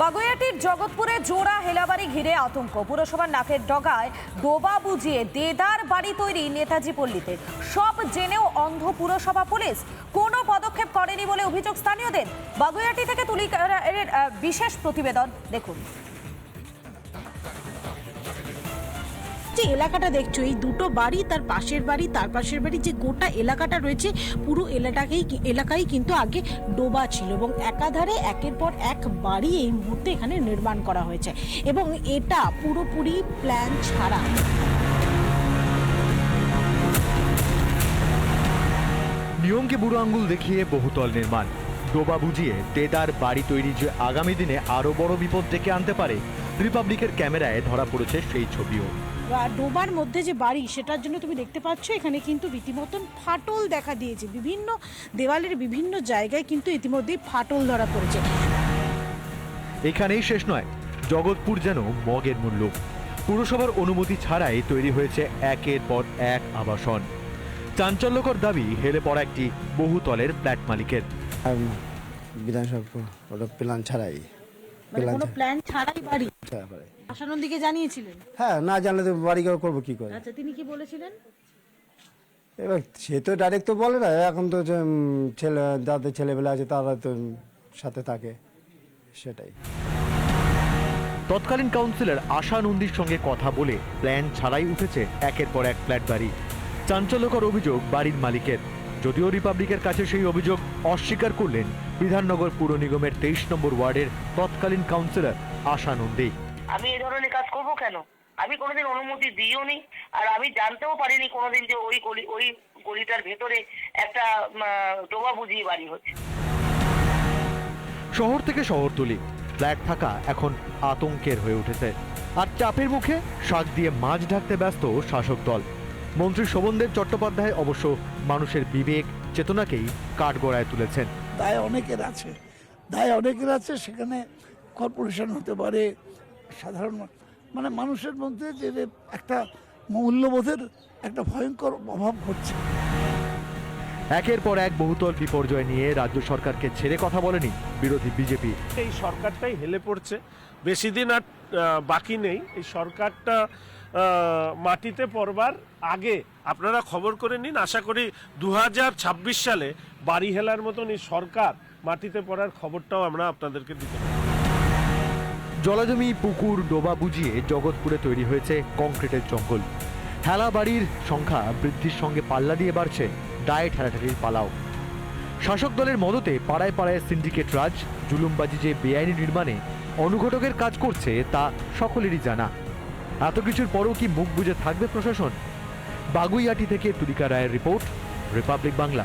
বাগুইয়াটির জগৎপুরে জোড়া হেলাবাড়ি ঘিরে আতঙ্ক। পুরসভার নাকের ডগায় ডোবা বুঝিয়ে দেদার বাড়ি তৈরি নেতাজি পল্লীতে। সব জেনেও অন্ধ পুরসভা পুলিশ। কোনো পদক্ষেপ করেনি বলে অভিযোগ স্থানীয়দের। বাগুইয়াটি থেকে তুলি বিশেষ প্রতিবেদন। দেখুন। যে এলাকাটা দেখছ, এই দুটো বাড়ি, তার পাশের বাড়ি, তার পাশের বাড়ি যে গোটা এলাকাটা রয়েছে, পুরো এলাকাকেই এলাকাই কিন্তু আগে ডোবা ছিল এবং একাধারে একের পর এক বাড়ি এই মুহূর্তে এখানে নির্মাণ করা হয়েছে এবং এটা পুরোপুরি প্ল্যান ছাড়া। নিয়মকে বুড়ো আঙ্গুল দেখিয়ে বহুতল নির্মাণ। ডোবা বুঝিয়ে দেদার বাড়ি তৈরি যে আগামী দিনে আরও বড় বিপদ ডেকে আনতে পারে রিপাবলিকের ক্যামেরায় ধরা পড়েছে সেই ছবিও। ডোবার মধ্যে যে বাড়ি সেটার জন্য তুমি দেখতে পাচ্ছ এখানে কিন্তু রীতিমতন ফাটল দেখা দিয়েছে। বিভিন্ন দেওয়ালের বিভিন্ন জায়গায় কিন্তু ইতিমধ্যেই ফাটল ধরা পড়েছে। এখানেই শেষ নয় জগৎপুর যেন মগের মূল্য। পুরসভার অনুমতি ছাড়াই তৈরি হয়েছে একের পর এক আবাসন। চাঞ্চল্যকর দাবি হেলে পড়া একটি বহুতলের ফ্ল্যাট মালিকের। বিধানসভা ওটা প্ল্যান ছাড়াই। মানে কোনো প্ল্যান ছাড়াই বাড়ি? করে আশানন্দীকে জানিয়েছিলেন? হ্যাঁ না জানলে তো বাড়ি ঘর করব কি করে? আচ্ছা তিনি কি বলেছিলেন? এবার সে তো ডাইরেক্ট তো বলে না এখন তো যে, উম, ছেলে যাদের ছেলেবেলা আছে তারা তো সাথে থাকে সেটাই। তৎকালীন কাউন্সিলর আশা নন্দীর সঙ্গে কথা বলে প্ল্যান ছাড়াই উঠেছে একের পর এক ফ্ল্যাট বাড়ি। চাঞ্চল্যকর অভিযোগ বাড়ির মালিকের। যদিও রিপাবলিকের কাছে সেই অভিযোগ অস্বীকার করলেন বিধাননগর পুর নিগমের তেইশ নম্বর ওয়ার্ডের তৎকালীন কাউন্সিলর আশা নন্দী। আমি এই ধরনের কাজ করব কেন? আমি কোনোদিন অনুমতি দিইও নি আর আমি জানতেও পারিনি কোনোদিন যে ওই গলি ওই গলিটার ভেতরে একটা ডোবা বুঝিয়ে বাড়ি হচ্ছে শহর থেকে শহরতলি ফ্ল্যাট থাকা এখন আতঙ্কের হয়ে উঠেছে। আর চাপের মুখে শাক দিয়ে মাছ ঢাকতে ব্যস্ত শাসক দল। মন্ত্রী শোভনদেব চট্টোপাধ্যায় অবশ্য মানুষের বিবেক চেতনাকেই কাঠগড়ায় তুলেছেন। দায় অনেকের আছে। দায় অনেকের আছে সেখানে কর্পোরেশন হতে পারে সাধারণ মানে মানুষের মধ্যে যে যে একটা মূল্যবোধের একটা ভয়ঙ্কর অভাব ঘটছে। একের পর এক বহুতল বিপর্যয় নিয়ে রাজ্য সরকারকে ছেড়ে কথা বলেনি বিরোধী বিজেপি। এই সরকারটাই হেলে পড়ছে। বেশি দিন আর বাকি নেই। এই সরকারটা মাটিতে পড়বার আগে আপনারা খবর করে নিন। আশা করি দু হাজার ছাব্বিশ সালে বাড়ি হেলার মতন এই সরকার মাটিতে পড়ার খবরটাও আমরা আপনাদেরকে দিতে পারি। জলাজমি, পুকুর, ডোবা বুঝিয়ে জগৎপুরে তৈরি হয়েছে কংক্রিটের জঙ্গল। হেলা বাড়ির সংখ্যা বৃদ্ধির সঙ্গে পাল্লা দিয়ে বাড়ছে দায় ঠেলাঠেলির পালাও। শাসক দলের মদতে পাড়ায় পাড়ায় সিন্ডিকেট রাজ, জুলুমবাজি যে বেআইনি নির্মাণে অনুঘটকের কাজ করছে তা সকলেরই জানা। এত কিছুর পরও কি মুখ বুজে থাকবে প্রশাসন? বাগুইয়াটি থেকে তুলিকা রায়ের রিপোর্ট, রিপাবলিক বাংলা।